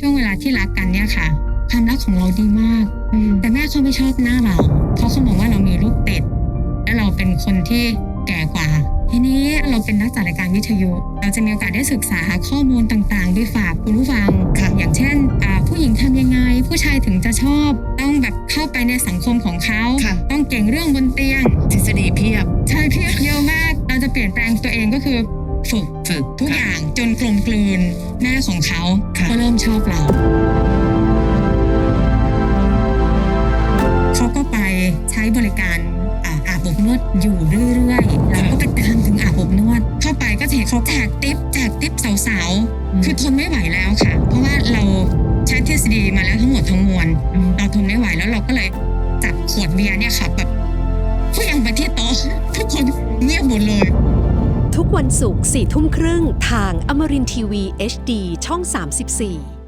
ช่วงเวลาที่รักกันเนี่ยค่ะ ความรักของเราดีมากอืมแต่แม่เขาไม่ชอบหน้าเราเพราะเขามองว่าเรามีลูกติด และเราเป็นคนที่แก่กว่า ทีนี้เราเป็นนักจัดรายการวิทยุ เราจะมีโอกาสได้ศึกษาข้อมูลต่างๆ ไปฝากคุณผู้ฟังค่ะ อย่างเช่นอ่าผู้หญิงทำยังไง ผู้ชายถึงจะชอบ ต้องแบบเข้าไปในสังคมของเขาค่ะต้องเก่งเรื่องบนเตียง ทฤษฎีเพียบ ใช่เพียบเยอะมาก เราจะเปลี่ยนแปลงตัวเองก็คือ ฝึกฝึกทุกอย่างจนกลมกลืนแม่ของเขาค่ะก็เริ่มชอบเรา เขาก็ไปใช้บริการอ่าอาบอบนวดอยู่เรื่อยๆเราก็ไปตามถึงอาบอบนวด เข้าไปก็จะเห็นเขาแจกติ๊บแจกติ๊บสาวๆ คือทนไม่ไหวแล้วค่ะ เพราะว่าเราใช้ทฤษฎีมาแล้วทั้งหมดทั้งมวลมเราทนไม่ไหวแล้วเราก็เลยจับขวดเบียร์เนี่ยค่ะแบบ วันศุกร์4ทุ่มครึ่งทางอมรินทีวี HD ช่อง 34